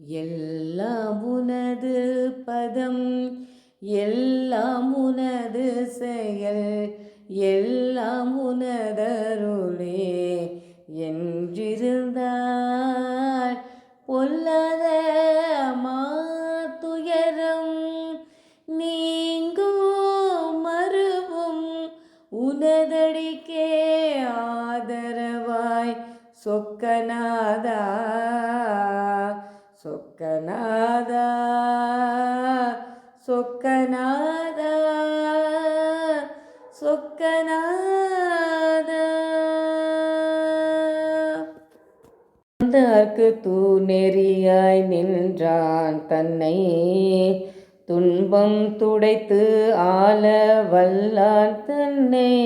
எல்லாம் உனது பதம் எல்லாம் உனது செயல் எல்லாம் உனதருளே வந்தார்க்கு தூ நெறியாய் நின்றான் தன்னை. துன்பம் துடைத்து ஆள வல்லான் தன்னை.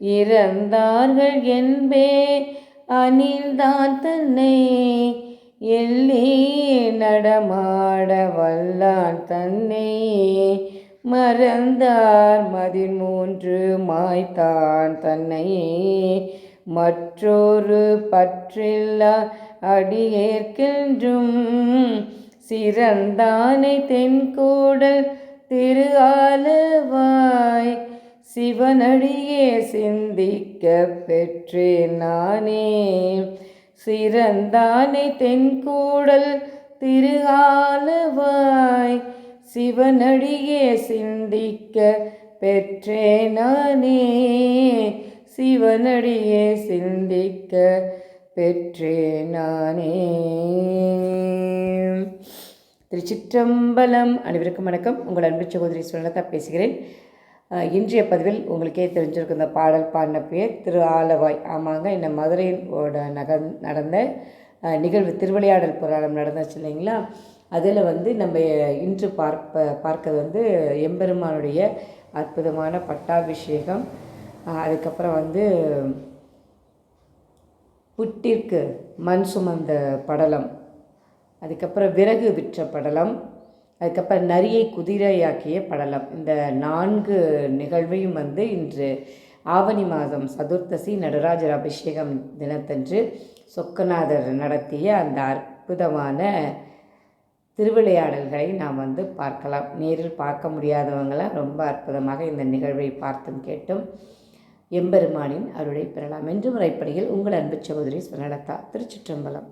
இறந்தார்கள் என்பே அணில்தான் தன்னை. எள்ளி நடமாட வல்லான் தன்னை. மறந்தார் மதிமூன்று மாய்த்தான் தன்னை. மற்றொரு பற்றில்லா அடியேற்கின்றும். சிறந்தானை தென்கூடல் திரு ஆலவாய் சிவனடியே சிந்திக்க பெற்றேன் நானே. சிறந்தானை தென்கூடல் திரு ஆலவாய் சிவனடியே சிந்திக்க பெற்றேன் நானே. சிவனடியே சிந்திக்க பெற்றேன் நானே. திருச்சிற்றம்பலம் அனைவருக்கும் வணக்கம். உங்கள் அன்பு சகோதரி சுனலதா பேசுகிறேன். இன்றைய பதிவில் உங்களுக்கே தெரிஞ்சிருக்கும் இந்த பாடல் பாடின திரு ஆலவாய். ஆமாங்க இந்த மதுரையோட நக நடந்த நிகழ்வு திருவிளையாடல் புராணம் நடந்துச்சு இல்லைங்களா? அதில் வந்து நம்ம இன்று பார்ப்ப பார்க்கிறது வந்து எம்பெருமானுடைய அற்புதமான பட்டாபிஷேகம் அதுக்கப்புறம் வந்து புட்டிற்கு மண் சுமந்த படலம். அதுக்கப்புறம் விறகு விற்ற படலம். அதுக்கப்புறம் நரியை குதிரையாக்கிய படலம். இந்த நான்கு நிகழ்வையும் வந்து இன்று ஆவணி மாதம் சதுர்த்தசி நடராஜர் அபிஷேகம் தினத்தன்று சொக்கநாதர் நடத்திய அந்த அற்புதமான திருவிளையாடல்களை நாம் வந்து பார்க்கலாம். நேரில் பார்க்க முடியாதவங்களாம் ரொம்ப அற்புதமாக இந்த நிகழ்வை பார்த்தும் கேட்டும். எம்பெருமானின் அருளை பெறலாம். என்று முறைப்படியில் உங்கள் அன்பு சகோதரி சுனலதா திருச்சிற்றம்பலம்.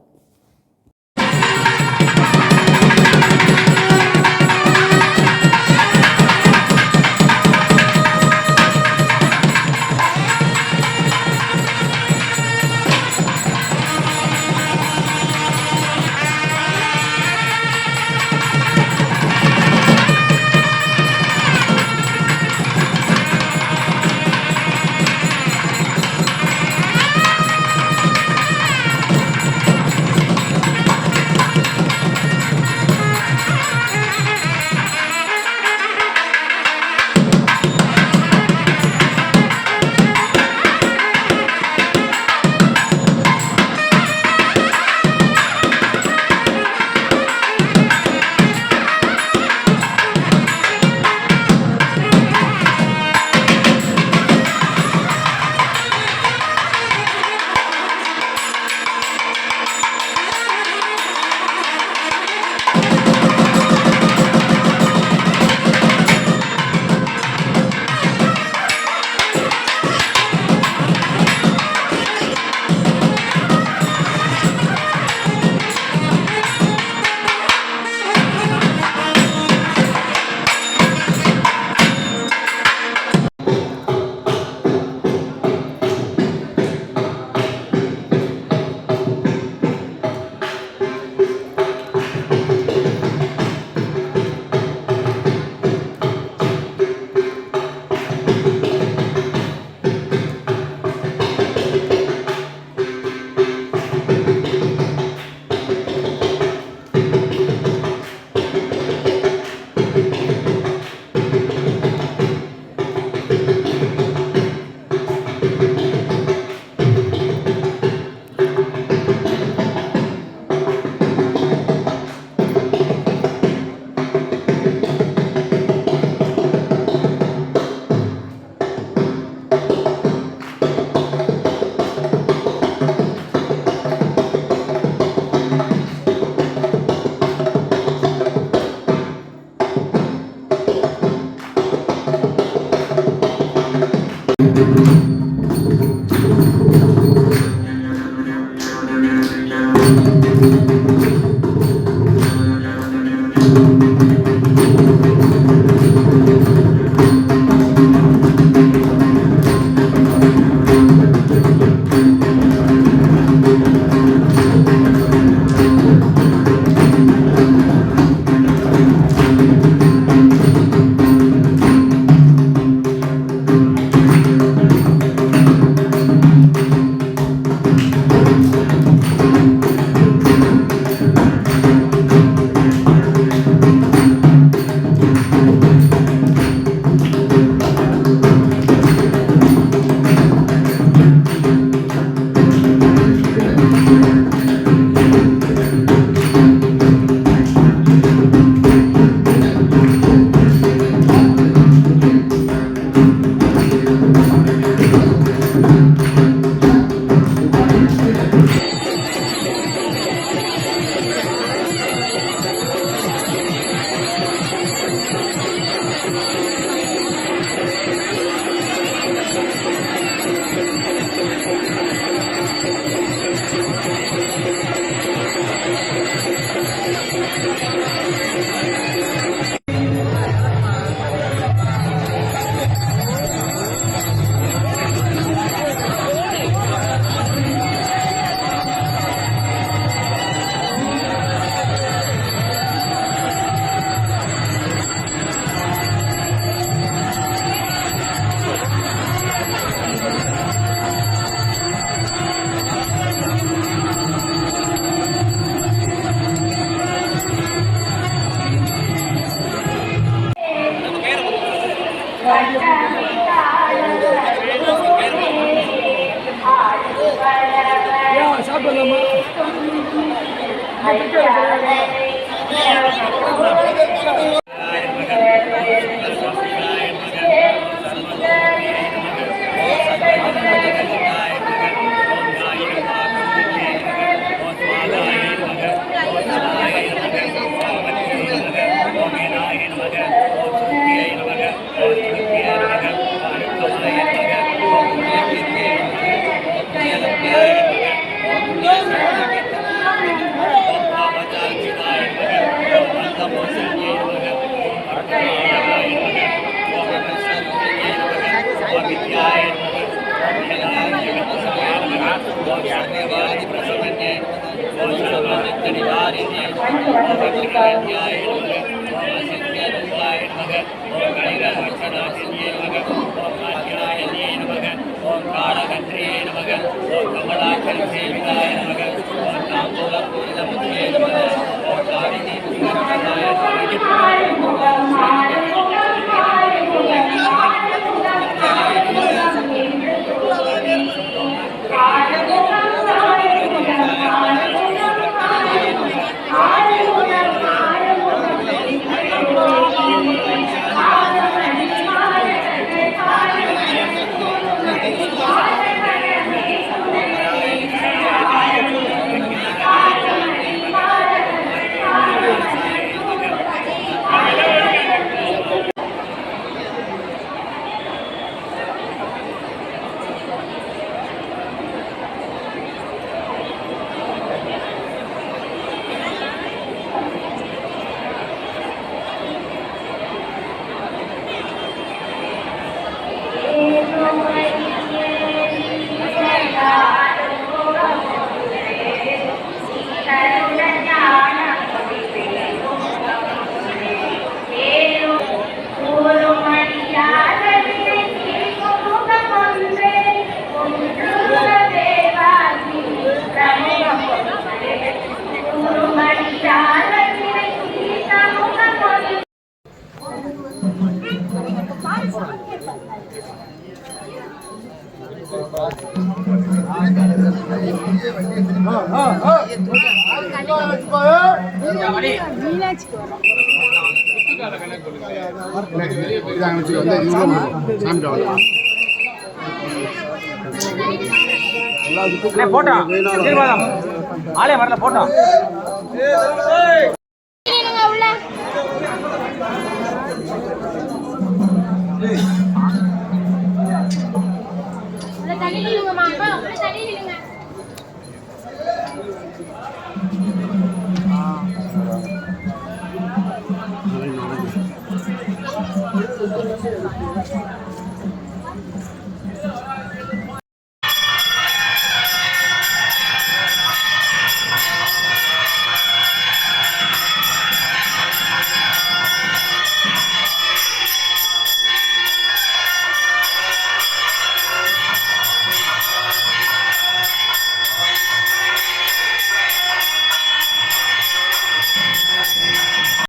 சாப்பிடலாமா? சிங்காய நமக ஓம் சிங்காய நமக ஓம் கணிகாசனாசியே நமக ஓம் ஆசிராயனே நமக ஓம் காலகன்றே நமக நமக ஓம் காவிதி புரிதமாய நமக way. மீனாட்சிக்கு வரோம். போட்டோம் ஆலயம் வரல போட்டோம் தண்ணி நில்லுங்கம்மா. தண்ணி நில்லுங்க.